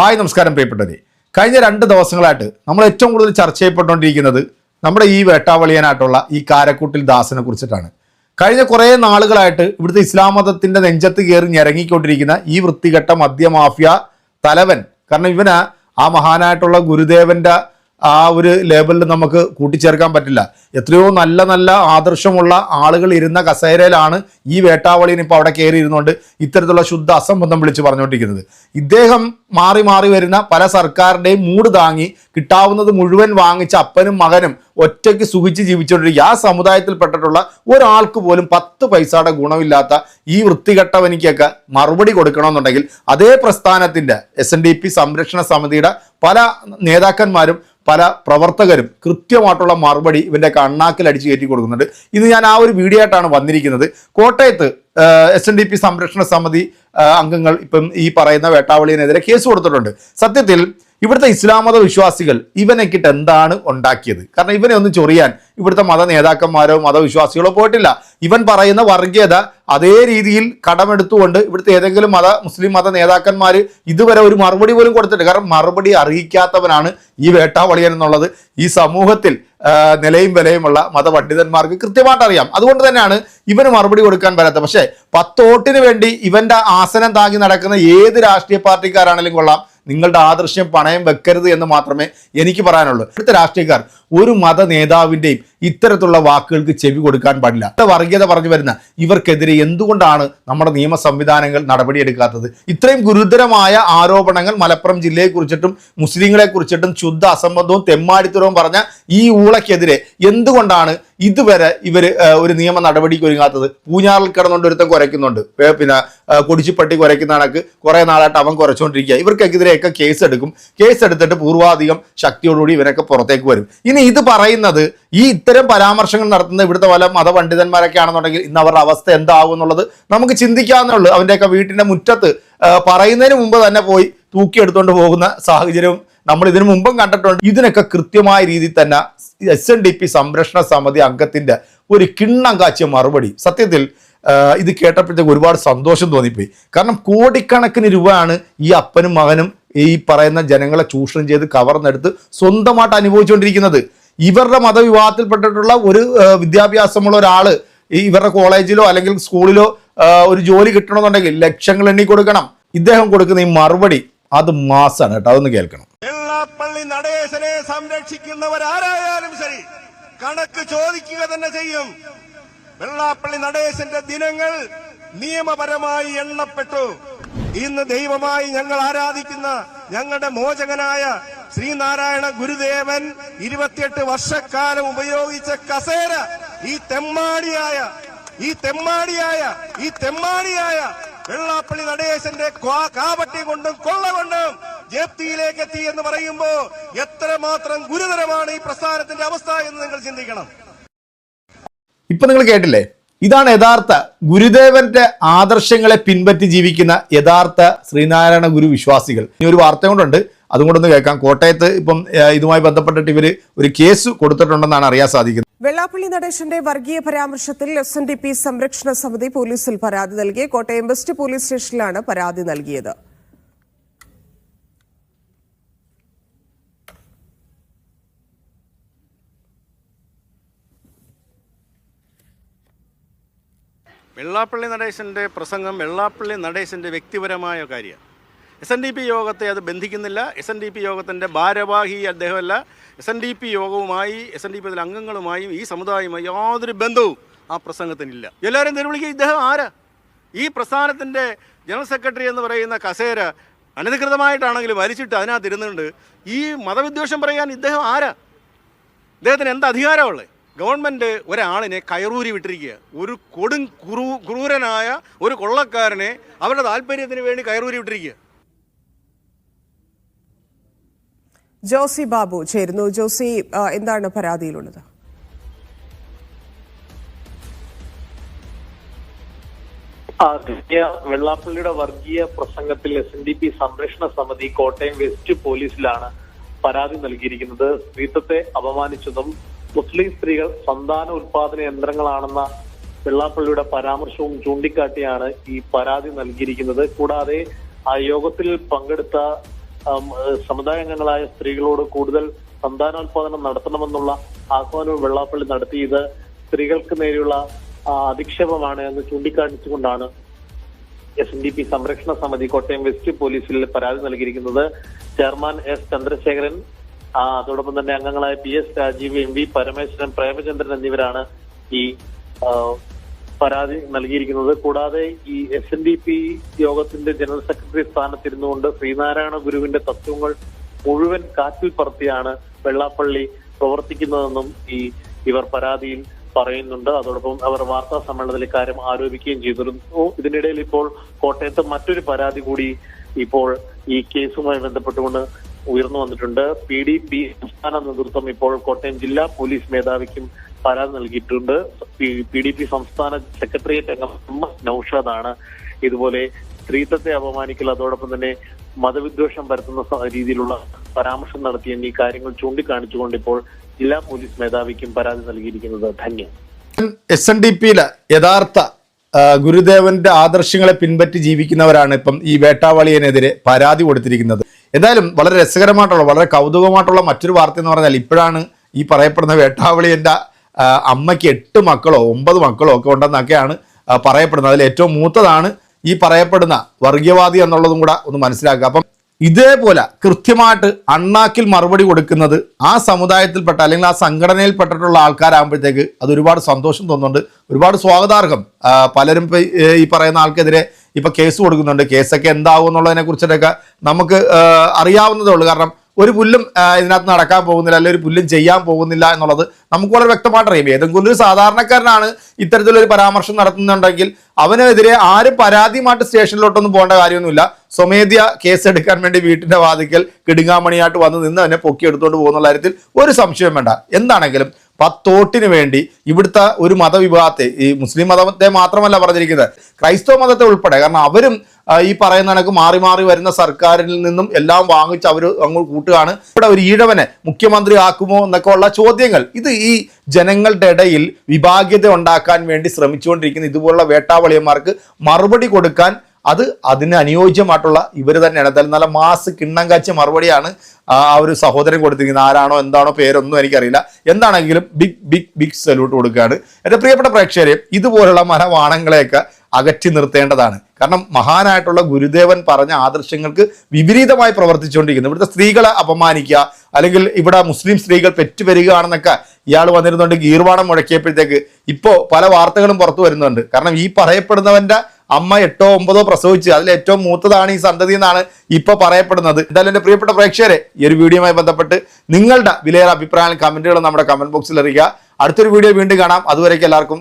Hi നമസ്കാരം പ്രിയപ്പെട്ടവരെ. കഴിഞ്ഞ രണ്ട് ദിവസങ്ങളായിട്ട് നമ്മൾ ഏറ്റവും കൂടുതൽ ചർച്ച ചെയ്യപ്പെട്ടുകൊണ്ടിരിക്കുന്നത് നമ്മുടെ ഈ വേട്ടാവളിയനായിട്ടുള്ള ഈ കാരക്കൂട്ടിൽ ദാസിനെ കുറിച്ചിട്ടാണ്. കഴിഞ്ഞ കുറേ നാളുകളായിട്ട് ഇവിടുത്തെ ഇസ്ലാം മതത്തിന്റെ നെഞ്ചത്ത് കയറി ഞെരങ്ങിക്കൊണ്ടിരിക്കുന്ന ഈ വൃത്തികെട്ട മദ്യമാഫിയ തലവൻ കാരണം ഇവന് ആ മഹാനായിട്ടുള്ള ഗുരുദേവന്റെ ആ ഒരു ലേബലിൽ നമുക്ക് കൂട്ടിച്ചേർക്കാൻ പറ്റില്ല. എത്രയോ നല്ല നല്ല ആദർശമുള്ള ആളുകൾ ഇരുന്ന കസേരയിലാണ് ഈ വേട്ടാവളിയൻ ഇപ്പോൾ അവിടെ കയറി ഇത്തരത്തിലുള്ള ശുദ്ധ അസംബന്ധം വിളിച്ച് പറഞ്ഞുകൊണ്ടിരിക്കുന്നത് ഇദ്ദേഹം മാറി മാറി വരുന്ന പല സർക്കാരിന്റെയും മൂട് താങ്ങി കിട്ടാവുന്നത് മുഴുവൻ വാങ്ങിച്ച അപ്പനും മകനും ഒറ്റയ്ക്ക് സുഖിച്ച് ജീവിച്ചുകൊണ്ടിരിക്കുക ആ സമുദായത്തിൽപ്പെട്ടിട്ടുള്ള ഒരാൾക്ക് പോലും പത്ത് പൈസയുടെ ഗുണമില്ലാത്ത ഈ വൃത്തികെട്ടവനിക്കൊക്കെ മറുപടി കൊടുക്കണമെന്നുണ്ടെങ്കിൽ അതേ പ്രസ്ഥാനത്തിന്റെ എസ് എൻ ഡി പി സംരക്ഷണ സമിതിയുടെ പല നേതാക്കന്മാരും പല പ്രവർത്തകരും കൃത്യമായിട്ടുള്ള മറുപടി ഇവന്റെ കണ്ണാക്കിൽ അടിച്ചു കയറ്റി കൊടുക്കുന്നുണ്ട്. ഇത് ഞാൻ ആ ഒരു വീഡിയോ ആയിട്ടാണ് വന്നിരിക്കുന്നത്. കോട്ടയത്ത് എസ് എൻ ഡി പി സംരക്ഷണ സമിതി അംഗങ്ങൾ ഇപ്പം ഈ പറയുന്ന വേട്ടാവളിനെതിരെ കേസ് കൊടുത്തിട്ടുണ്ട്. സത്യത്തിൽ ഇവിടുത്തെ ഇസ്ലാം മത വിശ്വാസികൾ ഇവനെക്കിട്ട് എന്താണ് ഉണ്ടാക്കിയത്? കാരണം ഇവനെ ഒന്നും ചൊറിയാൻ ഇവിടുത്തെ മത നേതാക്കന്മാരോ മതവിശ്വാസികളോ പോയിട്ടില്ല. ഇവൻ പറയുന്ന വർഗീയത അതേ രീതിയിൽ കടമെടുത്തുകൊണ്ട് ഇവിടുത്തെ ഏതെങ്കിലും മത മുസ്ലിം മത നേതാക്കന്മാർ ഇതുവരെ ഒരു മറുപടി പോലും കൊടുത്തിട്ടില്ല. കാരണം മറുപടി അറിയിക്കാത്തവനാണ് ഈ വേട്ടാവളിയൻ എന്നുള്ളത്. ഈ സമൂഹത്തിൽ നിലയും വിലയുമുള്ള മതപണ്ഡിതന്മാർക്ക് കൃത്യമായിട്ട് അറിയാം. അതുകൊണ്ട് തന്നെയാണ് ഇവന് മറുപടി കൊടുക്കാൻ വരാത്തത് പക്ഷേ പത്തോട്ടിന് വേണ്ടി ഇവന്റെ ആസനം താങ്ങി നടക്കുന്ന ഏത് രാഷ്ട്രീയ പാർട്ടിക്കാരാണെങ്കിലും കൊള്ളാം. നിങ്ങളുടെ ആദർശം പണയം വെക്കരുത് എന്ന് മാത്രമേ എനിക്ക് പറയാനുള്ളൂ. ഇവിടുത്തെ രാഷ്ട്രീയക്കാർ ഒരു മത നേതാവിന്റെയും ഇത്തരത്തിലുള്ള വാക്കുകൾക്ക് ചെവി കൊടുക്കാൻ പാടില്ല. വർഗീയത പറഞ്ഞു വരുന്ന ഇവർക്കെതിരെ എന്തുകൊണ്ടാണ് നമ്മുടെ നിയമ സംവിധാനങ്ങൾ നടപടിയെടുക്കാത്തത്? ഇത്രയും ഗുരുതരമായ ആരോപണങ്ങൾ മലപ്പുറം ജില്ലയെ കുറിച്ചിട്ടും മുസ്ലിങ്ങളെ കുറിച്ചിട്ടും ശുദ്ധ അസംബന്ധവും തെമ്മാടിത്തരവും പറഞ്ഞ ഈ ഊളയ്ക്കെതിരെ എന്തുകൊണ്ടാണ് ഇതുവരെ ഇവർ ഒരു നിയമ നടപടിക്ക് ഒരുങ്ങാത്തത്? പൂഞ്ഞാറിൽ കിടന്നുകൊണ്ട് ഒരുത്തം കുരയ്ക്കുന്നുണ്ട്. പിന്നെ കൊടിച്ചിപ്പട്ടി കുരയ്ക്കുന്ന കണക്ക് കുറേ നാളായിട്ട് അവൻ കുറച്ചുകൊണ്ടിരിക്കുക ഇവർക്കെതിരെയൊക്കെ കേസ് എടുക്കും കേസ് എടുത്തിട്ട് പൂർവാധികം ശക്തിയോടുകൂടി ഇവരൊക്കെ പുറത്തേക്ക് വരും. ഇനി ഇത് പറയുന്നത് ഈ ഇത്തരം പരാമർശങ്ങൾ നടത്തുന്ന ഇവിടുത്തെ പല മതപണ്ഡിതന്മാരൊക്കെ ആണെന്നുണ്ടെങ്കിൽ ഇന്ന് അവരുടെ അവസ്ഥ എന്താവും എന്നുള്ളത് നമുക്ക് ചിന്തിക്കാവുന്നേ ഉള്ളൂ. അവന്റെയൊക്കെ വീട്ടിന്റെ മുറ്റത്ത് പറയുന്നതിന് മുമ്പ് തന്നെ പോയി തൂക്കിയെടുത്തുകൊണ്ട് പോകുന്ന സാഹചര്യവും നമ്മൾ ഇതിനു മുമ്പും കണ്ടിട്ടുണ്ട്. ഇതിനൊക്കെ കൃത്യമായ രീതിയിൽ തന്നെ എസ് എൻ ഡി പി സംരക്ഷണ സമിതി അംഗത്തിന്റെ ഒരു കിണ്ണം കാച്ചിയ മറുപടി സത്യത്തിൽ ഇത് കേട്ടപ്പോഴത്തേക്ക് ഒരുപാട് സന്തോഷം തോന്നിപ്പോയി. കാരണം കോടിക്കണക്കിന് രൂപയാണ് ഈ അപ്പനും മകനും ഈ പറയുന്ന ജനങ്ങളെ ചൂഷണം ചെയ്ത് കവർന്നെടുത്ത് സ്വന്തമായിട്ട് അനുഭവിച്ചുകൊണ്ടിരിക്കുന്നത്. ഇവരുടെ മതവിവാഹത്തിൽപ്പെട്ടിട്ടുള്ള ഒരു വിദ്യാഭ്യാസമുള്ള ഒരാൾ ഇവരുടെ കോളേജിലോ അല്ലെങ്കിൽ സ്കൂളിലോ ഒരു ജോലി കിട്ടണമെന്നുണ്ടെങ്കിൽ ലക്ഷങ്ങൾ എണ്ണി കൊടുക്കണം. ഇദ്ദേഹം കൊടുക്കുന്ന ഈ മറുപടി അത് മാസാണ് കേട്ടോ അതൊന്ന് കേൾക്കണം. വെള്ളാപ്പള്ളി നടേശനെ സംരക്ഷിക്കുന്നവരാരായാലും ശരി കണക്ക് ചോദിക്കുക തന്നെ ചെയ്യും. വെള്ളാപ്പള്ളി നടേശന്റെ ദിനങ്ങൾ നിയമപരമായി എണ്ണപ്പെട്ടു. ഇന്ന് ദൈവമായി ഞങ്ങൾ ആരാധിക്കുന്ന ഞങ്ങളുടെ മോചകനായ ശ്രീനാരായണ ഗുരുദേവൻ ഇരുപത്തിയെട്ട് വർഷക്കാലം ഉപയോഗിച്ച കസേര ഈ തെമ്മാടിയായ ഈ തെമ്മാടിയായ ഈ തെമ്മാടിയായ വെള്ളാപ്പള്ളി നടേശന്റെ കാപട്യം കൊണ്ടും കൊള്ള കൊണ്ടും ജപ്തിയിലേക്ക് എത്തി എന്ന് പറയുമ്പോ എത്രമാത്രം ഗുരുതരമാണ് ഈ പ്രസ്ഥാനത്തിന്റെ അവസ്ഥ എന്ന് നിങ്ങൾ ചിന്തിക്കണം. ഇപ്പൊ നിങ്ങൾ കേട്ടില്ലേ? ഇതാണ് യഥാർത്ഥ ഗുരുദേവന്റെ ആദർശങ്ങളെ പിൻപറ്റി ജീവിക്കുന്ന യഥാർത്ഥ ശ്രീനാരായണ ഗുരു വിശ്വാസികൾ. ഇനി ഒരു വാർത്ത കൊണ്ടുണ്ട്. അതുകൊണ്ടൊന്ന് കേൾക്കാം. കോട്ടയത്ത് ഇപ്പം ഇതുമായി ബന്ധപ്പെട്ടിട്ട് ഇവർ ഒരു കേസ് കൊടുത്തിട്ടുണ്ടെന്നാണ് അറിയാൻ സാധിക്കുന്നത്. വെള്ളാപ്പള്ളി നടേശന്റെ വർഗീയ പരാമർശത്തിൽ എസ് എൻ ഡി പി സംരക്ഷണ സമിതി പോലീസിൽ പരാതി നൽകി. കോട്ടയം വെസ്റ്റ് പോലീസ് സ്റ്റേഷനിലാണ് പരാതി നൽകിയത്. വെള്ളാപ്പള്ളി നടേശന്റെ പ്രസംഗം വെള്ളാപ്പള്ളി നടേശന്റെ വ്യക്തിപരമായ കാര്യമാണ്. എസ് എൻ ഡി പി യോഗത്തെ അത് ബന്ധിക്കുന്നില്ല. എസ് എൻ ഡി പി യോഗത്തിന്റെ ഭാരവാഹി അദ്ദേഹമല്ല. എസ് എൻ ഡി പി യോഗവുമായി എസ് എൻ ഡി പി അംഗങ്ങളുമായും ഈ സമുദായവുമായി യാതൊരു ബന്ധവും ആ പ്രസംഗത്തിനില്ല. എല്ലാവരും തെരുവിളിക്കുക ഇദ്ദേഹം ആരാ? ഈ പ്രസ്ഥാനത്തിന്റെ ജനറൽ സെക്രട്ടറി എന്ന് പറയുന്ന കസേര അനധികൃതമായിട്ടാണെങ്കിലും വലിച്ചിട്ട് അതിനകത്ത് ഇരുന്നുകൊണ്ട് ഈ മതവിദ്വേഷം പറയാൻ ഇദ്ദേഹം ആരാ? ഇദ്ദേഹത്തിന് എന്ത് അധികാരമുള്ളത് ഗവൺമെന്റ് ഒരാളിനെ കയറൂരി വിട്ടിരിക്കുക. ഒരു കൊടും ക്രൂ ക്രൂരനായ ഒരു കൊള്ളക്കാരനെ അവരുടെ താല്പര്യത്തിന് വേണ്ടി കയറൂരി വിട്ടിരിക്കുക. ജോസി ബാബു ചേരുന്നു. ജോസി എന്താണ് പരാതിയിലുള്ളത്? വെള്ളാപ്പള്ളിയുടെ വർഗീയ പ്രസംഗത്തിൽ എസ് എൻ ഡി പി സംരക്ഷണ സമിതി കോട്ടയം വെസ്റ്റ് പോലീസിലാണ് പരാതി നൽകിയിരിക്കുന്നത്. സ്ത്രീത്വത്തെ അപമാനിച്ചതും മുസ്ലിം സ്ത്രീകൾ സന്താന ഉൽപാദന യന്ത്രങ്ങളാണെന്ന വെള്ളാപ്പള്ളിയുടെ പരാമർശവും ചൂണ്ടിക്കാട്ടിയാണ് ഈ പരാതി നൽകിയിരിക്കുന്നത്. കൂടാതെ ആ യോഗത്തിൽ പങ്കെടുത്ത സമുദായാംഗങ്ങളായ സ്ത്രീകളോട് കൂടുതൽ സന്താനോത്പാദനം നടത്തണമെന്നുള്ള ആഹ്വാനവും വെള്ളാപ്പള്ളി നടത്തിയത് സ്ത്രീകൾക്ക് നേരെയുള്ള അധിക്ഷേപമാണ് എന്ന് ചൂണ്ടിക്കാണിച്ചുകൊണ്ടാണ് എസ് എൻ ഡി പി സംരക്ഷണ സമിതി കോട്ടയം വെസ്റ്റ് പോലീസിൽ പരാതി നൽകിയിരിക്കുന്നത്. ചെയർമാൻ എസ് ചന്ദ്രശേഖരൻ അതോടൊപ്പം തന്നെ അംഗങ്ങളായ P S Rajeev M V Parameswaran Premachandran എന്നിവരാണ് ഈ പരാതി നൽകിയിരിക്കുന്നത്. കൂടാതെ ഈ എസ് എൻ ഡി പി യോഗത്തിന്റെ ജനറൽ സെക്രട്ടറി സ്ഥാനത്തിരുന്നുകൊണ്ട് ശ്രീനാരായണ ഗുരുവിന്റെ തത്വങ്ങൾ മുഴുവൻ കാറ്റിൽ പറത്തിയാണ് വെള്ളാപ്പള്ളി പ്രവർത്തിക്കുന്നതെന്നും ഈ ഇവർ പരാതിയിൽ പറയുന്നുണ്ട്. അതോടൊപ്പം അവർ വാർത്താ സമ്മേളനത്തിൽ കാര്യം ആരോപിക്കുകയും ചെയ്തിരുന്നു. ഇതിനിടയിൽ ഇപ്പോൾ കോട്ടയത്ത് മറ്റൊരു പരാതി കൂടി ഇപ്പോൾ ഈ കേസുമായി ബന്ധപ്പെട്ടുകൊണ്ട് ഉയർന്നു വന്നിട്ടുണ്ട്. പി ഡി പി സംസ്ഥാന നേതൃത്വം ഇപ്പോൾ കോട്ടയം ജില്ലാ പോലീസ് മേധാവിക്കും പരാതി നൽകിയിട്ടുണ്ട്. പി ഡി പി സംസ്ഥാന സെക്രട്ടേറിയറ്റ് അംഗം എം എസ് ഇതുപോലെ സ്ത്രീത്വത്തെ അപമാനിക്കൽ അതോടൊപ്പം തന്നെ മതവിദ്വേഷം പരത്തുന്ന രീതിയിലുള്ള പരാമർശം നടത്തി എന്നീ കാര്യങ്ങൾ ചൂണ്ടിക്കാണിച്ചുകൊണ്ട് ഇപ്പോൾ ജില്ലാ പോലീസ് മേധാവിക്കും പരാതി നൽകിയിരിക്കുന്നത് ധന്യ. എസ് എൻ ഡി പിയിലെ യഥാർത്ഥ ഗുരുദേവന്റെ ആദർശങ്ങളെ പിൻപറ്റി ജീവിക്കുന്നവരാണ് ഇപ്പം ഈ വേട്ടാവളിയനെതിരെ പരാതി കൊടുത്തിരിക്കുന്നത്. എന്തായാലും വളരെ രസകരമായിട്ടുള്ള വളരെ കൗതുകമായിട്ടുള്ള മറ്റൊരു വാർത്ത എന്ന് പറഞ്ഞാൽ ഇപ്പോഴാണ് ഈ പറയപ്പെടുന്ന വേട്ടാവളിയന്റെ ആ, അമ്മയ്ക്ക് എട്ട് മക്കളോ ഒമ്പത് മക്കളോ ഒക്കെ ഉണ്ടെന്നൊക്കെയാണ് പറയപ്പെടുന്നത്. അതിൽ ഏറ്റവും മൂത്തതാണ് ഈ പറയപ്പെടുന്ന വർഗീയവാദി എന്നുള്ളതും കൂടെ ഒന്ന് മനസ്സിലാക്കുക. അപ്പം ഇതേപോലെ കൃത്യമായിട്ട് അണ്ണാക്കിൽ മറുപടി കൊടുക്കുന്നത് ആ സമുദായത്തിൽപ്പെട്ട അല്ലെങ്കിൽ ആ സംഘടനയിൽപ്പെട്ടിട്ടുള്ള ആൾക്കാരാകുമ്പോഴത്തേക്ക് അത് ഒരുപാട് സന്തോഷം തോന്നുന്നുണ്ട്. ഒരുപാട് സ്വാഗതാർഹം പലരും ഈ പറയുന്ന ആൾക്കെതിരെ ഇപ്പം കേസ് കൊടുക്കുന്നുണ്ട്. കേസൊക്കെ എന്താവും എന്നുള്ളതിനെ കുറിച്ചിട്ടൊക്കെ നമുക്ക് അറിയാവുന്നതേ ഉള്ളൂ. കാരണം ഒരു പുല്ലും ഇതിനകത്ത് നടക്കാൻ പോകുന്നില്ല അല്ലെങ്കിൽ ഒരു പുല്ലും ചെയ്യാൻ പോകുന്നില്ല എന്നുള്ളത് നമുക്ക് വളരെ വ്യക്തമായിട്ട് അറിയാം ഏതെങ്കിലും ഒരു സാധാരണക്കാരനാണ് ഇത്തരത്തിലൊരു പരാമർശം നടത്തുന്നുണ്ടെങ്കിൽ അവനെതിരെ ആരും പരാതിയുമായിട്ട് സ്റ്റേഷനിലോട്ടൊന്നും പോകേണ്ട കാര്യമൊന്നുമില്ല. സ്വമേധ്യ കേസ് എടുക്കാൻ വേണ്ടി വീട്ടിന്റെ വാതിക്കൽ കിടുങ്ങാമണിയായിട്ട് വന്ന് നിന്ന് അവനെ പൊക്കി എടുത്തുകൊണ്ട് പോകുന്ന കാര്യത്തിൽ ഒരു സംശയം വേണ്ട. എന്താണെങ്കിലും പത്തോട്ടിന് വേണ്ടി ഇവിടുത്തെ ഒരു മതവിഭാഗത്തെ ഈ മുസ്ലിം മതത്തെ മാത്രമല്ല പറഞ്ഞിരിക്കുന്നത് ക്രൈസ്തവ മതത്തെ ഉൾപ്പെടെ കാരണം അവരും ഈ പറയുന്ന കണക്ക് മാറി മാറി വരുന്ന സർക്കാരിൽ നിന്നും എല്ലാം വാങ്ങിച്ച് അവർ അങ്ങോട്ട് കൂട്ടുകയാണ്. ഇവിടെ ഒരു ഈഴവനെ മുഖ്യമന്ത്രി ആക്കുമോ എന്നൊക്കെ ഉള്ള ചോദ്യങ്ങൾ. ഇത് ഈ ജനങ്ങളുടെ ഇടയിൽ വിഭാഗ്യത ഉണ്ടാക്കാൻ വേണ്ടി ശ്രമിച്ചുകൊണ്ടിരിക്കുന്ന ഇതുപോലുള്ള വേട്ടാവളിയന്മാർക്ക് മറുപടി കൊടുക്കാൻ അത് അതിന് അനുയോജ്യമായിട്ടുള്ള ഇവർ തന്നെയാണ്. എന്തായാലും നല്ല മാസ് കിണ്ണം കാച്ച മറുപടിയാണ് ആ ഒരു സഹോദരൻ കൊടുത്തിരിക്കുന്നത്. ആരാണോ എന്താണോ പേരൊന്നും എനിക്കറിയില്ല. എന്താണെങ്കിലും ബിഗ് ബിഗ് ബിഗ് സല്യൂട്ട് കൊടുക്കുകയാണ്. എന്റെ പ്രിയപ്പെട്ട പ്രേക്ഷകരെ ഇതുപോലുള്ള മനവാണങ്ങളെയൊക്കെ അകറ്റി നിർത്തേണ്ടതാണ്. കാരണം മഹാനായിട്ടുള്ള ഗുരുദേവൻ പറഞ്ഞ ആദർശങ്ങൾക്ക് വിപരീതമായി പ്രവർത്തിച്ചുകൊണ്ടിരിക്കുന്നു. ഇവിടുത്തെ സ്ത്രീകളെ അപമാനിക്കുക അല്ലെങ്കിൽ ഇവിടെ മുസ്ലിം സ്ത്രീകൾ പെറ്റുവരികയാണെന്നൊക്കെ ഇയാൾ വന്നിരുന്നുണ്ട് ഗീർവാണം മുഴക്കിയപ്പോഴത്തേക്ക് ഇപ്പോൾ പല വാർത്തകളും പുറത്തു വരുന്നുണ്ട്. കാരണം ഈ പറയപ്പെടുന്നവന്റെ അമ്മ എട്ടോ ഒമ്പതോ പ്രസവിച്ച് അതിൽ ഏറ്റവും മൂത്തതാണ് ഈ സന്തതി എന്നാണ് ഇപ്പൊ പറയപ്പെടുന്നത്. എന്തായാലും എന്റെ പ്രിയപ്പെട്ട പ്രേക്ഷകരെ ഈ ഒരു വീഡിയോയുമായി ബന്ധപ്പെട്ട് നിങ്ങളുടെ വിലയേറെ അഭിപ്രായങ്ങൾ കമന്റുകളും നമ്മുടെ കമന്റ് ബോക്സിൽ അറിയിക്കുക. അടുത്തൊരു വീഡിയോ വീണ്ടും കാണാം. അതുവരേക്കും എല്ലാവർക്കും